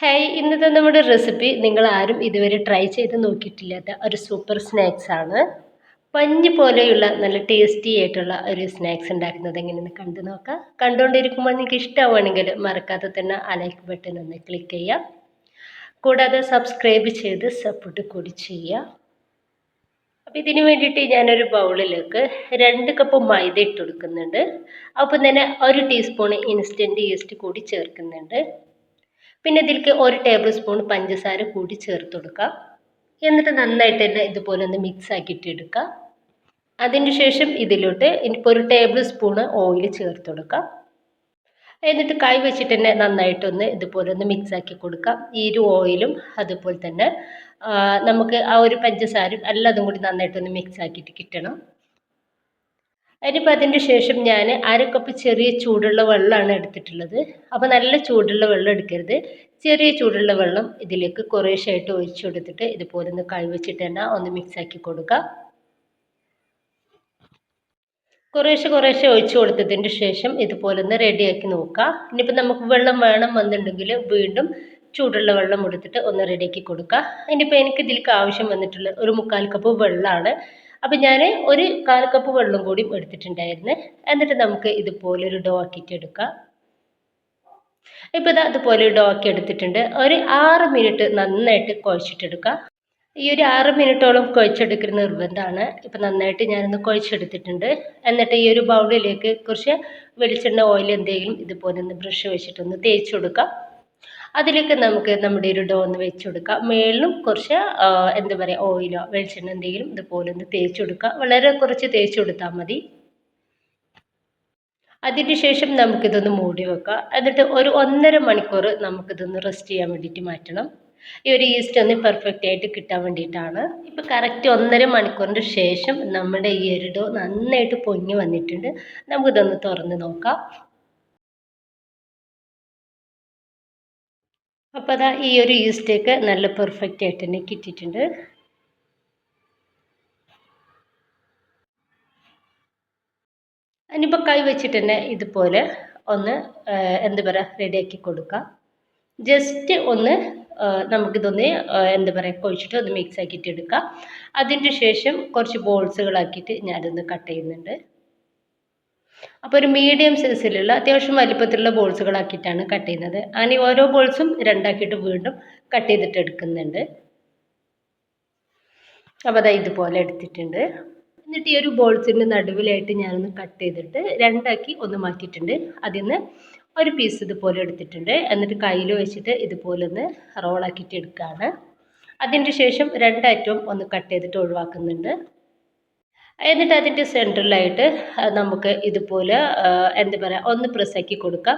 Hi ഇന്നത്തെ നമ്മുടെ recipe നിങ്ങൾ ആരും ഇതുവരെ ട്രൈ ചെയ്ത് നോക്കിയിട്ടില്ലാത്ത ഒരു സൂപ്പർ സ്നാക്സ് ആണ്. പഞ്ഞ് പോലെയുള്ള നല്ല ടേസ്റ്റി ആയിട്ടുള്ള ഒരു സ്നാക്സ് ഉണ്ടാക്കുന്നത് എങ്ങനെയെന്ന് കണ്ടു നോക്കാം. കണ്ടുകൊണ്ടിരിക്കുമ്പോൾ നിങ്ങൾക്ക് ഇഷ്ടമാണെങ്കിൽ മറക്കാതെ തന്നെ ആ ലൈക്ക് ബട്ടൺ ഒന്ന് ക്ലിക്ക് ചെയ്യാം കൂടാതെ സബ്സ്ക്രൈബ് ചെയ്ത് സപ്പോർട്ട് കൂടി ചെയ്യുക. അപ്പോൾ ഇതിന് വേണ്ടിയിട്ട് ഞാനൊരു ബൗളിലേക്ക് രണ്ട് കപ്പ് മൈദ ഇട്ട് കൊടുക്കുന്നുണ്ട്. അപ്പം തന്നെ ഒരു ടീസ്പൂൺ ഇൻസ്റ്റന്റ് ഈസ്റ്റ് കൂടി ചേർക്കുന്നുണ്ട്. പിന്നെ ഇതിലേക്ക് ഒരു ടേബിൾ സ്പൂൺ പഞ്ചസാര കൂടി ചേർത്ത് കൊടുക്കുക എന്നിട്ട് നന്നായിട്ട് തന്നെ ഇതുപോലെ ഒന്ന് മിക്സ് ആക്കിയിട്ട് എടുക്കുക അതിന് ശേഷം ഇതിലോട്ട് ഇപ്പോൾ ഒരു ടേബിൾ സ്പൂൺ ഓയിൽ ചേർത്ത് കൊടുക്കുക എന്നിട്ട് കൈ വെച്ചിട്ട് തന്നെ നന്നായിട്ടൊന്ന് ഇതുപോലെ ഒന്ന് മിക്സ് ആക്കി കൊടുക്കാം. ഈ ഒരു ഓയിലും അതുപോലെ തന്നെ നമുക്ക് ആ ഒരു പഞ്ചസാരയും എല്ലാതും കൂടി നന്നായിട്ടൊന്ന് മിക്സ് ആക്കിയിട്ട് കിട്ടണം. ഇനിയിപ്പോൾ അതിന്റെ ശേഷം ഞാൻ അര കപ്പ് ചെറിയ ചൂടുള്ള വെള്ളമാണ് എടുത്തിട്ടുള്ളത്. അപ്പോൾ നല്ല ചൂടുള്ള വെള്ളം എടുക്കരുത്. ചെറിയ ചൂടുള്ള വെള്ളം ഇതിലേക്ക് കുറേശ്ശായിട്ട് ഒഴിച്ചു കൊടുത്തിട്ട് ഇതുപോലെ ഒന്ന് കഴിവച്ചിട്ട് വെച്ചിട്ട് തന്നെ ഒന്ന് മിക്സാക്കി കൊടുക്കുക കുറേശ്ശെ കുറേശ്ശെ ഒഴിച്ചു കൊടുത്തതിന് ശേഷം ഇതുപോലെ ഒന്ന് റെഡിയാക്കി നോക്കുക ഇനിയിപ്പോൾ നമുക്ക് വെള്ളം വേണം വന്നിട്ടുണ്ടെങ്കിൽ വീണ്ടും ചൂടുള്ള വെള്ളം എടുത്തിട്ട് ഒന്ന് റെഡിയാക്കി കൊടുക്കുക ഇനിയിപ്പോൾ എനിക്ക് ഇതിലേക്ക് ആവശ്യം വന്നിട്ടുള്ള ഒരു മുക്കാൽ കപ്പ് വെള്ളമാണ്. അപ്പം ഞാൻ ഒരു കാൽ കപ്പ് വെള്ളം കൂടി എടുത്തിട്ടുണ്ടായിരുന്നു. എന്നിട്ട് നമുക്ക് ഇതുപോലെ ഒരു ഡോ ആക്കിയിട്ട് എടുക്കാം. ഇപ്പോൾ ഇതാ അതുപോലെ ഡോ ആക്കി എടുത്തിട്ടുണ്ട്. ഒരു ആറ് മിനിറ്റ് നന്നായിട്ട് കുഴച്ചിട്ടെടുക്കുക ഈ ഒരു ആറ് മിനിറ്റോളം കുഴച്ചെടുക്കുന്ന നിർബന്ധമാണ്. ഇപ്പം നന്നായിട്ട് ഞാനൊന്ന് കുഴച്ചെടുത്തിട്ടുണ്ട്. എന്നിട്ട് ഈ ഒരു ബൗളിലേക്ക് കുറച്ച് വെളിച്ചെണ്ണ ഓയിൽ എന്തെങ്കിലും ഇതുപോലെ ഒന്ന് ബ്രഷ് വെച്ചിട്ടൊന്ന് തേച്ച് കൊടുക്കാം. അതിലേക്ക് നമുക്ക് നമ്മുടെ ഒരു ഡോ ഒന്ന് വെച്ച് കൊടുക്കാം. മേളിലും കുറച്ച് എന്താ പറയുക ഓയിലോ വെളിച്ചെണ്ണ എന്തെങ്കിലും ഇതുപോലെ ഒന്ന് തേച്ച് കൊടുക്കുക വളരെ കുറച്ച് തേച്ച് കൊടുത്താൽ മതി. അതിന് ശേഷം നമുക്കിതൊന്ന് മൂടി വെക്കാം. എന്നിട്ട് ഒരു ഒന്നര മണിക്കൂർ നമുക്കിതൊന്ന് റെസ്റ്റ് ചെയ്യാൻ വേണ്ടിയിട്ട് മാറ്റണം. ഈ ഒരു ഈസ്റ്റ് ഒന്ന് പെർഫെക്റ്റ് ആയിട്ട് കിട്ടാൻ വേണ്ടിയിട്ടാണ്. ഇപ്പോൾ കറക്റ്റ് ഒന്നര മണിക്കൂറിന്റെ ശേഷം നമ്മുടെ ഈ ഡോ നന്നായിട്ട് പൊങ്ങി വന്നിട്ടുണ്ട്. നമുക്കിതൊന്ന് തുറന്ന് നോക്കാം. അപ്പോൾ അതാ ഈ ഒരു ഈസ്റ്റേക്ക് നല്ല പെർഫെക്റ്റ് ആയിട്ട് തന്നെ കിട്ടിയിട്ടുണ്ട്. ഇനിയിപ്പോൾ കൈ വെച്ചിട്ട് തന്നെ ഇതുപോലെ ഒന്ന് എന്താ പറയുക റെഡിയാക്കി കൊടുക്കാം. ജസ്റ്റ് ഒന്ന് നമുക്കിതൊന്ന് എന്താ പറയുക കുഴിച്ചിട്ട് ഒന്ന് മിക്സ് ആക്കിയിട്ട് എടുക്കാം. അതിന്റെ ശേഷം കുറച്ച് ബോൾസുകളാക്കിയിട്ട് ഞാനൊന്ന് കട്ട് ചെയ്യുന്നുണ്ട്. അപ്പോൾ ഒരു മീഡിയം സൈസിലുള്ള അത്യാവശ്യം വലിപ്പത്തിലുള്ള ബോൾസുകളാക്കിയിട്ടാണ് കട്ട് ചെയ്യുന്നത്. അങ്ങനെ ഓരോ ബോൾസും രണ്ടാക്കിയിട്ട് വീണ്ടും കട്ട് ചെയ്തിട്ട് എടുക്കുന്നുണ്ട്. അപ്പോൾ അതാ ഇതുപോലെ എടുത്തിട്ടുണ്ട്. എന്നിട്ട് ഈ ഒരു ബോൾസിന്റെ നടുവിലായിട്ട് ഞാനൊന്ന് കട്ട് ചെയ്തിട്ട് രണ്ടാക്കി ഒന്ന് മാറ്റിയിട്ടുണ്ട്. അതിൽ നിന്ന് ഒരു പീസ് ഇതുപോലെ എടുത്തിട്ടുണ്ട്. എന്നിട്ട് കയ്യിൽ വെച്ചിട്ട് ഇതുപോലെ ഒന്ന് റോളാക്കിയിട്ട് എടുക്കുകയാണ് അതിന്റെ ശേഷം രണ്ടറ്റവും ഒന്ന് കട്ട് ചെയ്തിട്ട് ഒഴിവാക്കുന്നുണ്ട്. എന്നിട്ട് അതിന്റെ സെന്ററിലായിട്ട് നമുക്ക് ഇതുപോലെ എന്താ പറയുക ഒന്ന് പ്രസ്സാക്കി കൊടുക്കാം.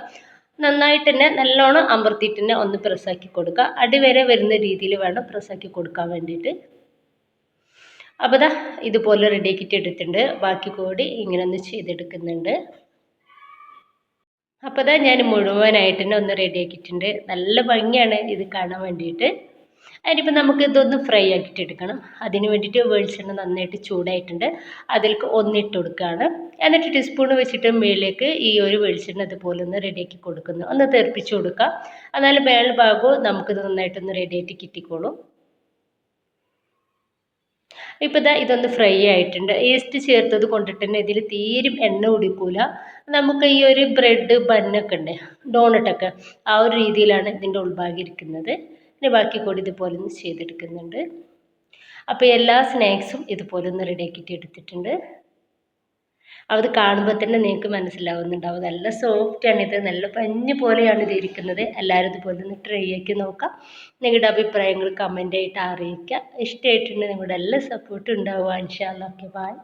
നന്നായിട്ട് തന്നെ നല്ലോണം അമർത്തിയിട്ട് തന്നെ ഒന്ന് പ്രസ്സാക്കി കൊടുക്കുക അടിവരെ വരുന്ന രീതിയിൽ വേണം പ്രസ്സാക്കി കൊടുക്കാൻ വേണ്ടിയിട്ട്. അപ്പോൾ ദാ ഇതുപോലെ റെഡിയാക്കിയിട്ട് എടുത്തിട്ടുണ്ട്. ബാക്കി കൂടി ഇങ്ങനെ ഒന്ന് ചെയ്തെടുക്കുന്നുണ്ട്. അപ്പോൾ ദാ ഞാൻ മുഴുവനായിട്ട് തന്നെ ഒന്ന് റെഡിയാക്കിയിട്ടുണ്ട് നല്ല ഭംഗിയാണ് ഇത് കാണാൻ വേണ്ടിയിട്ട്. അതിനിപ്പോൾ നമുക്ക് ഇതൊന്ന് ഫ്രൈ ആക്കിയിട്ട് എടുക്കണം. അതിന് വേണ്ടിയിട്ട് വെളിച്ചെണ്ണ നന്നായിട്ട് ചൂടായിട്ടുണ്ട്. അതിലേക്ക് ഒന്നിട്ട് കൊടുക്കുകയാണ്. എന്നിട്ട് ടീസ്പൂൺ വെച്ചിട്ട് മേളിലേക്ക് ഈ ഒരു വെളിച്ചെണ്ണ ഇതുപോലെ ഒന്ന് റെഡിയാക്കി കൊടുക്കുന്നു. ഒന്ന് തെറിപ്പിച്ച് കൊടുക്കുക. എന്നാലും മേളിൽ ഭാഗവും നമുക്കിത് നന്നായിട്ടൊന്ന് റെഡിയായിട്ട് കിട്ടിക്കോളും. ഇപ്പോൾ ഇതാ ഇതൊന്ന് ഫ്രൈ ആയിട്ടുണ്ട്. ഈസ്റ്റ് ചേർത്തത് കൊണ്ടിട്ട് തന്നെ ഇതിൽ തീരും എണ്ണ കുടിക്കൂല നമുക്ക് ഈ ഒരു ബ്രെഡ് ബന്നൊക്കെ ഉണ്ട്. ഡോണട്ടൊക്കെ ആ ഒരു രീതിയിലാണ് ഇതിന്റെ ഉൾഭാഗം ഇരിക്കുന്നത്. പിന്നെ ബാക്കി കൂടി ഇതുപോലെ ഒന്ന് ചെയ്തെടുക്കുന്നുണ്ട്. അപ്പോൾ എല്ലാ സ്നാക്സും ഇതുപോലെ ഒന്ന് റെഡിയാക്കിയിട്ട് എടുത്തിട്ടുണ്ട്. അത് കാണുമ്പോൾ തന്നെ നിങ്ങൾക്ക് മനസ്സിലാവുന്നുണ്ടാവും. നല്ല സോഫ്റ്റാണ് ഇത്. നല്ല പഞ്ഞ് പോലെയാണ് ഇത് ഇരിക്കുന്നത്. എല്ലാവരും ഇതുപോലെ ഒന്ന് ട്രൈ ആക്കി നോക്കാം. നിങ്ങളുടെ അഭിപ്രായങ്ങൾ കമന്റായിട്ട് അറിയിക്കുക. ഇഷ്ടമായിട്ടുണ്ടെങ്കിൽ നിങ്ങളുടെ എല്ലാ സപ്പോർട്ടും ഉണ്ടാവുക ഇൻഷാല്ല ഓക്കെ ബായ്